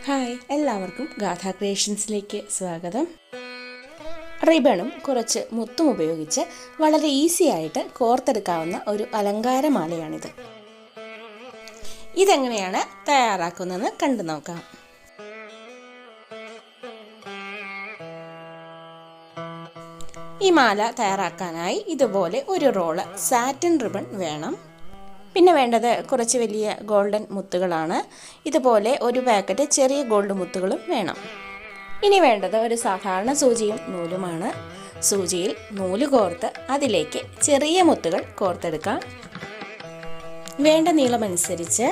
Hi എല്ലാവർക്കും ഗാഥാ ക്രിയേഷൻസിലേക്ക് സ്വാഗതം. റിബണും കുറച്ച് മുത്തും ഉപയോഗിച്ച് വളരെ ഈസി ആയിട്ട് കോർത്തെടുക്കാവുന്ന ഒരു അലങ്കാരമാലയാണിത്. ഇതെങ്ങനെയാണ് തയ്യാറാക്കുന്നതെന്ന് കണ്ടു നോക്കാം. ഈ മാല തയ്യാറാക്കാനായി ഇതുപോലെ ഒരു റോൾ സാറ്റിൻ റിബൺ വേണം. പിന്നെ വേണ്ടത് കുറച്ച് വലിയ ഗോൾഡൻ മുത്തുകളാണ്. ഇതുപോലെ ഒരു പാക്കറ്റ് ചെറിയ ഗോൾഡ് മുത്തുകളും വേണം. ഇനി വേണ്ടത് ഒരു സാധാരണ സൂചിയും നൂലുമാണ്. സൂചിയിൽ നൂൽ കോർത്ത് അതിലേക്ക് ചെറിയ മുത്തുകൾ കോർത്തെടുക്കാം. വേണ്ട നീളമനുസരിച്ച്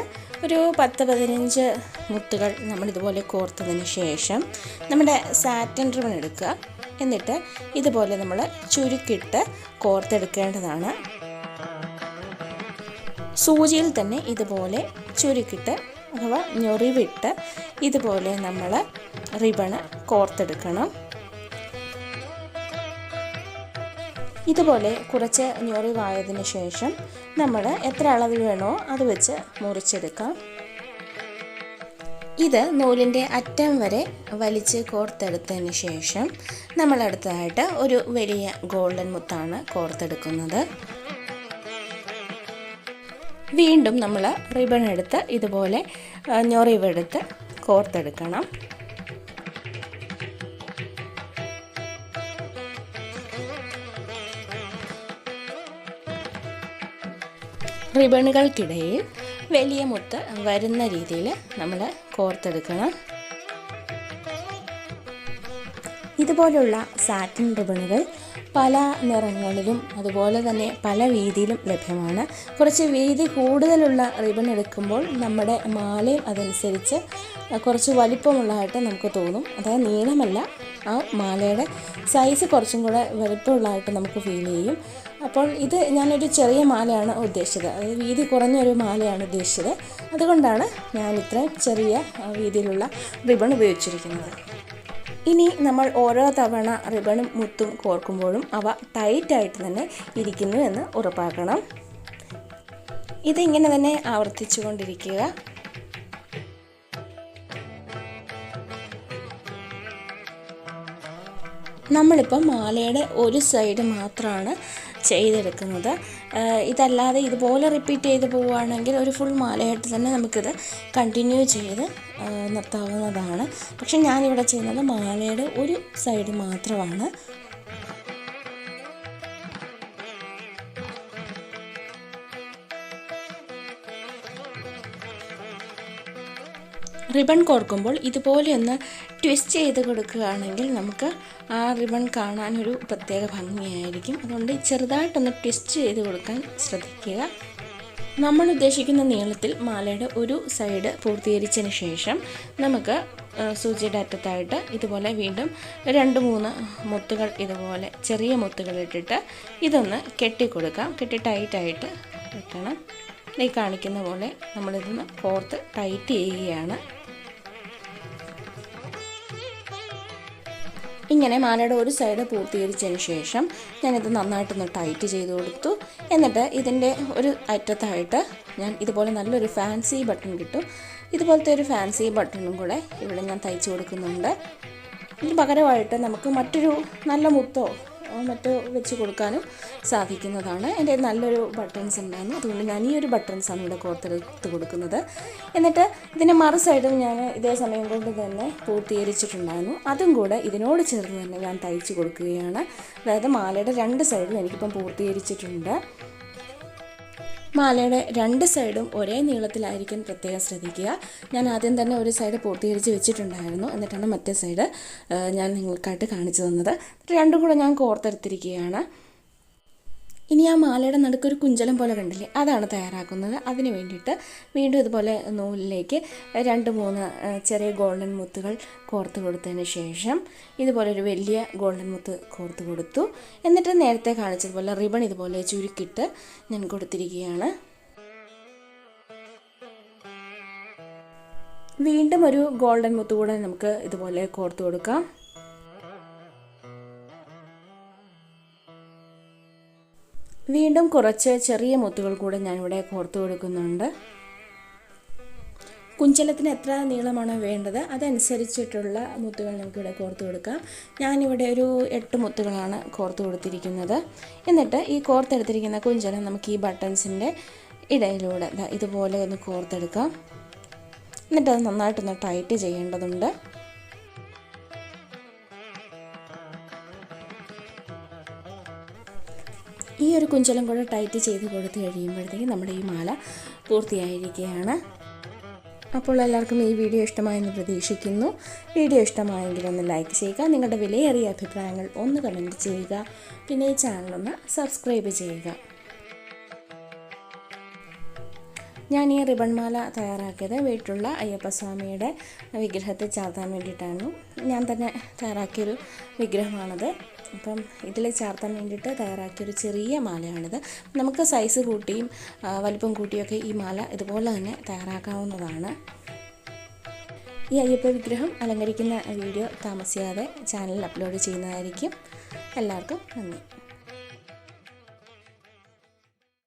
ഒരു പത്ത് പതിനഞ്ച് മുത്തുകൾ നമ്മളിതുപോലെ കോർത്തതിന് ശേഷം നമ്മുടെ സാറ്റൻ റിബൺ എടുക്കുക. എന്നിട്ട് ഇതുപോലെ നമ്മൾ ചുരുക്കിട്ട് കോർത്തെടുക്കേണ്ടതാണ്. സൂചിയിൽ തന്നെ ഇതുപോലെ ചുരുക്കിട്ട് അഥവാ ഞൊറിവിട്ട് ഇതുപോലെ നമ്മൾ റിബണ് കോർത്തെടുക്കണം. ഇതുപോലെ കുറച്ച് ഞൊറിവായതിന് ശേഷം നമ്മൾ എത്ര അളവിൽ വേണോ അത് വെച്ച് മുറിച്ചെടുക്കാം. ഇത് നൂലിന്റെ അറ്റം വരെ വലിച്ച് കോർത്തെടുത്തതിന് ശേഷം നമ്മൾ അടുത്തതായിട്ട് ഒരു വലിയ ഗോൾഡൻ മുത്താണ് കോർത്തെടുക്കുന്നത്. വീണ്ടും നമ്മൾ റിബൺ എടുത്ത് ഇതുപോലെ ഞൊറിവെടുത്ത് കോർത്തെടുക്കണം. റിബണുകൾക്കിടയിൽ വലിയ മുത്ത് വരുന്ന രീതിയിൽ നമ്മൾ കോർത്തെടുക്കണം. ഇതുപോലുള്ള സാറ്റിൻ റിബണുകൾ പല നിറങ്ങളിലും അതുപോലെ തന്നെ പല വീതിയിലും ലഭ്യമാണ്. കുറച്ച് വീതി കൂടുതലുള്ള റിബൺ എടുക്കുമ്പോൾ നമ്മുടെ മാലയും അതനുസരിച്ച് കുറച്ച് വലിപ്പമുള്ളതായിട്ട് നമുക്ക് തോന്നും. അതായത് നീളമല്ല ആ മാലയുടെ സൈസ് കുറച്ചും കൂടെ വലിപ്പമുള്ളതായിട്ട് നമുക്ക് ഫീൽ ചെയ്യും. അപ്പോൾ ഇത് ഞാനൊരു ചെറിയ മാലയാണ് ഉദ്ദേശിച്ചത്. അതായത് വീതി കുറഞ്ഞൊരു മാലയാണ് ഉദ്ദേശിച്ചത്. അതുകൊണ്ടാണ് ഞാൻ ഇത്രയും ചെറിയ വീതിയിലുള്ള റിബൺ ഉപയോഗിച്ചിരിക്കുന്നത്. ഇനി നമ്മൾ ഓരോ തവണ റിബണും മുത്തും കോർക്കുമ്പോഴും അവ ടൈറ്റായിട്ട് തന്നെ ഇരിക്കുന്നു എന്ന് ഉറപ്പാക്കണം. ഇതിങ്ങനെ തന്നെ ആവർത്തിച്ചു കൊണ്ടിരിക്കുക നമ്മളിപ്പോൾ മാലയുടെ ഒരു സൈഡ് മാത്രമാണ് ചെയ്തെടുക്കുന്നത്. ഇതല്ലാതെ ഇതുപോലെ റിപ്പീറ്റ് ചെയ്ത് പോവുകയാണെങ്കിൽ ഒരു ഫുൾ മാലയായിട്ട് തന്നെ നമുക്കിത് കണ്ടിന്യൂ ചെയ്ത് നിർത്താവുന്നതാണ്. പക്ഷെ ഞാനിവിടെ ചെയ്യുന്നത് മാലയുടെ ഒരു സൈഡ് മാത്രമാണ്. റിബൺ കോർക്കുമ്പോൾ ഇതുപോലെ ഒന്ന് ട്വിസ്റ്റ് ചെയ്ത് കൊടുക്കുകയാണെങ്കിൽ നമുക്ക് ആ റിബൺ കാണാനൊരു പ്രത്യേക ഭംഗിയായിരിക്കും. അതുകൊണ്ട് ചെറുതായിട്ടൊന്ന് ട്വിസ്റ്റ് ചെയ്ത് കൊടുക്കാൻ ശ്രദ്ധിക്കുക. നമ്മൾ ഉദ്ദേശിക്കുന്ന നീളത്തിൽ മാലയുടെ ഒരു സൈഡ് പൂർത്തീകരിച്ചതിന് ശേഷം നമുക്ക് സൂചിയുടെ അറ്റത്തായിട്ട് ഇതുപോലെ വീണ്ടും രണ്ട് മൂന്ന് മുത്തുകൾ ഇതുപോലെ ചെറിയ മുത്തുകൾ ഇട്ടിട്ട് ഇതൊന്ന് കെട്ടിക്കൊടുക്കാം കെട്ടി ടൈറ്റായിട്ട് വെക്കണം. ഈ കാണിക്കുന്ന പോലെ നമ്മളിതൊന്ന് കോർത്ത് ടൈറ്റ് ചെയ്യുകയാണ്. ഇങ്ങനെ മാലയുടെ ഒരു സൈഡ് പൂർത്തീകരിച്ചതിന് ശേഷം ഞാനിത് നന്നായിട്ടൊന്ന് ടൈറ്റ് ചെയ്ത് കൊടുത്തു. എന്നിട്ട് ഇതിന്റെ ഒരു അറ്റത്തായിട്ട് ഞാൻ ഇതുപോലെ നല്ലൊരു ഫാൻസി ബട്ടൺ കിട്ടും ഇതുപോലത്തെ ഒരു ഫാൻസി ബട്ടണും കൂടെ ഇവിടെ ഞാൻ തയ്ച്ചു കൊടുക്കുന്നുണ്ട്. ഇതിന് പകരമായിട്ട് നമുക്ക് മറ്റൊരു നല്ല മുത്തോ മറ്റോ വെച്ച് കൊടുക്കാനും സാധിക്കുന്നതാണ്. എന്റെ നല്ലൊരു ബട്ടൺസ് ഉണ്ടായിരുന്നു. അതുകൊണ്ട് ഞാൻ ഈ ഒരു ബട്ടൺസാണ് ഇവിടെ കോർത്തെടുത്ത് കൊടുക്കുന്നത്. എന്നിട്ട് ഇതിന്റെ മറു സൈഡും ഞാൻ ഇതേ സമയം കൊണ്ട് തന്നെ പൂർത്തീകരിച്ചിട്ടുണ്ടായിരുന്നു. അതും കൂടെ ഇതിനോട് ചേർന്ന് തന്നെ ഞാൻ തയ്ച്ച് കൊടുക്കുകയാണ്. അതായത് മാലയുടെ രണ്ട് സൈഡും എനിക്കിപ്പം പൂർത്തീകരിച്ചിട്ടുണ്ട്. മാലയുടെ രണ്ട് സൈഡും ഒരേ നീളത്തിലായിരിക്കും പ്രത്യേകം ശ്രദ്ധിക്കുക. ഞാൻ ആദ്യം തന്നെ ഒരു സൈഡ് പൂർത്തീകരിച്ച് വെച്ചിട്ടുണ്ടായിരുന്നു. എന്നിട്ടാണ് മറ്റേ സൈഡ് ഞാൻ നിങ്ങൾക്കായിട്ട് കാണിച്ചു തന്നത്. രണ്ടും കൂടെ ഞാൻ കോർത്തെടുത്തിരിക്കുകയാണ്. ഇനി ആ മാലയുടെ നടുക്ക് ഒരു കുഞ്ചലം പോലെ കണ്ടില്ലേ? അതാണ് തയ്യാറാക്കുന്നത്. അതിന് വേണ്ടിയിട്ട് വീണ്ടും ഇതുപോലെ നൂലിലേക്ക് രണ്ട് മൂന്ന് ചെറിയ ഗോൾഡൻ മുത്തുകൾ കോർത്ത് കൊടുത്തതിന് ശേഷം ഇതുപോലെ ഒരു വലിയ ഗോൾഡൻ മുത്ത് കോർത്ത് കൊടുത്തു. എന്നിട്ട് നേരത്തെ കാണിച്ചതുപോലെ റിബൺ ഇതുപോലെ ചുരുക്കിയിട്ട് ഞാൻ കൊടുത്തിരിക്കുകയാണ്. വീണ്ടും ഒരു ഗോൾഡൻ മുത്ത് കൂടെ നമുക്ക് ഇതുപോലെ കോർത്ത് കൊടുക്കാം. വീണ്ടും കുറച്ച് ചെറിയ മുത്തുകൾ കൂടെ ഞാനിവിടെ കോർത്ത് കൊടുക്കുന്നുണ്ട്. കുഞ്ചലത്തിന് എത്ര നീളമാണോ വേണ്ടത്? അതനുസരിച്ചിട്ടുള്ള മുത്തുകൾ നമുക്കിവിടെ കോർത്ത് കൊടുക്കാം. ഞാനിവിടെ ഒരു എട്ട് മുത്തുകളാണ് കോർത്ത് കൊടുത്തിരിക്കുന്നത്. എന്നിട്ട് ഈ കോർത്തെടുത്തിരിക്കുന്ന കുഞ്ചലം നമുക്ക് ഈ ബട്ടൺസിന്റെ ഇടയിലൂടെ ഇതുപോലെ ഒന്ന് കോർത്തെടുക്കാം. എന്നിട്ട് അത് നന്നായിട്ടൊന്ന് ടൈറ്റ് ചെയ്യേണ്ടതുണ്ട്. ഈ ഒരു കുഞ്ചലം കൂടെ ടൈറ്റ് ചെയ്ത് കൊടുത്തു കഴിയുമ്പോഴത്തേക്കും നമ്മുടെ ഈ മാല പൂർത്തിയായിരിക്കുകയാണ്. അപ്പോൾ എല്ലാവർക്കും ഈ വീഡിയോ ഇഷ്ടമായെന്ന് പ്രതീക്ഷിക്കുന്നു. വീഡിയോ ഇഷ്ടമായെങ്കിൽ ഒന്ന് ലൈക്ക് ചെയ്യുക നിങ്ങളുടെ വിലയേറിയ അഭിപ്രായങ്ങൾ ഒന്ന് കമന്റ് ചെയ്യുക പിന്നെ ഈ ചാനലൊന്ന് സബ്സ്ക്രൈബ് ചെയ്യുക. ഞാൻ ഈ റിബൺ മാല തയ്യാറാക്കിയത് വീട്ടിലുള്ള അയ്യപ്പസ്വാമിയുടെ വിഗ്രഹത്തെ ചാർത്താൻ വേണ്ടിയിട്ടാണ്. ഞാൻ തന്നെ തയ്യാറാക്കിയൊരു വിഗ്രഹമാണത്. അപ്പം ഇതിൽ ചാർത്താൻ വേണ്ടിയിട്ട് തയ്യാറാക്കിയൊരു ചെറിയ മാലയാണിത്. നമുക്ക് സൈസ് കൂട്ടിയും വലിപ്പം കൂട്ടിയൊക്കെ ഈ മാല ഇതുപോലെ തന്നെ തയ്യാറാക്കാവുന്നതാണ്. ഈ അയ്യപ്പ വിഗ്രഹം അലങ്കരിക്കുന്ന വീഡിയോ താമസിയാതെ ചാനലിൽ അപ്ലോഡ് ചെയ്യുന്നതായിരിക്കും. എല്ലാവർക്കും നന്ദി.